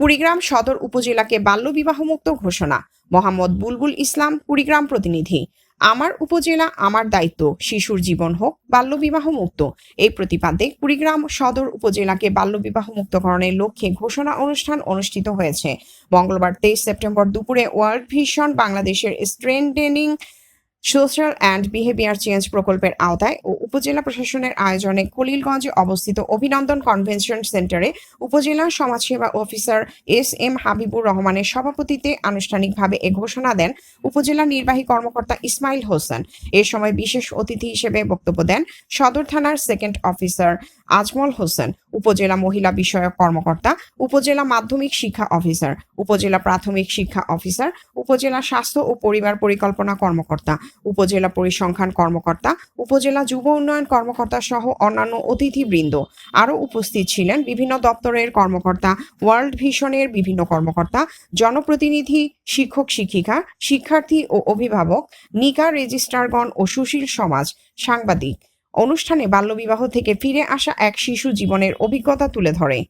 কুড়িগ্রাম সদর উপজেলাকে বাল্যবিবাহমুক্ত ঘোষণা। মোহাম্মদ বুলবুল ইসলাম, কুড়িগ্রাম প্রতিনিধি। আমার উপজেলা, আমার দায়িত্ব। শিশুর জীবন হোক বাল্যবিবাহ মুক্ত এই প্রতিপাদ্যে কুড়িগ্রাম সদর উপজেলাকে বাল্যবিবাহ মুক্তকরণের লক্ষ্যে ঘোষণা অনুষ্ঠান অনুষ্ঠিত হয়েছে। মঙ্গলবার তেইশ সেপ্টেম্বর দুপুরে ওয়ার্ল্ড ভিশন বাংলাদেশের strengthening social and behaviour change প্রকল্পের আওতায় ও উপজেলা প্রশাসনের আয়োজনে কলিলগঞ্জে অবস্থিত অভিনন্দন কনভেনশন সেন্টারে উপজেলা সমাজসেবা অফিসার এস এম হাবিবুর রহমানের সভাপতিত্বে আনুষ্ঠানিকভাবে এ ঘোষণা দেন উপজেলা নির্বাহী কর্মকর্তা ইসমাইল হোসেন। এ সময় বিশেষ অতিথি হিসেবে বক্তব্য দেন সদর থানার সেকেন্ড অফিসার আজমল হোসেন, উপজেলা মহিলা বিষয়ক কর্মকর্তা, উপজেলা মাধ্যমিক শিক্ষা অফিসার, উপজেলা প্রাথমিক শিক্ষা অফিসার, উপজেলা স্বাস্থ্য ও পরিবার পরিকল্পনা কর্মকর্তা, উপজেলা পরিসংখ্যান কর্মকর্তা, উপজেলা যুব উন্নয়ন কর্মকর্তা সহ অন্যান্য অতিথিবৃন্দ। আরও উপস্থিত ছিলেন বিভিন্ন দপ্তরের কর্মকর্তা, ওয়ার্ল্ড ভিশনের বিভিন্ন কর্মকর্তা, জনপ্রতিনিধি, শিক্ষক শিক্ষিকা, শিক্ষার্থী ও অভিভাবক, নিকা রেজিস্ট্রারগণ ও সুশীল সমাজ, সাংবাদিক। অনুষ্ঠানে বাল্যবিবাহ থেকে ফিরে আসা এক শিশু জীবনের অভিজ্ঞতা তুলে ধরে।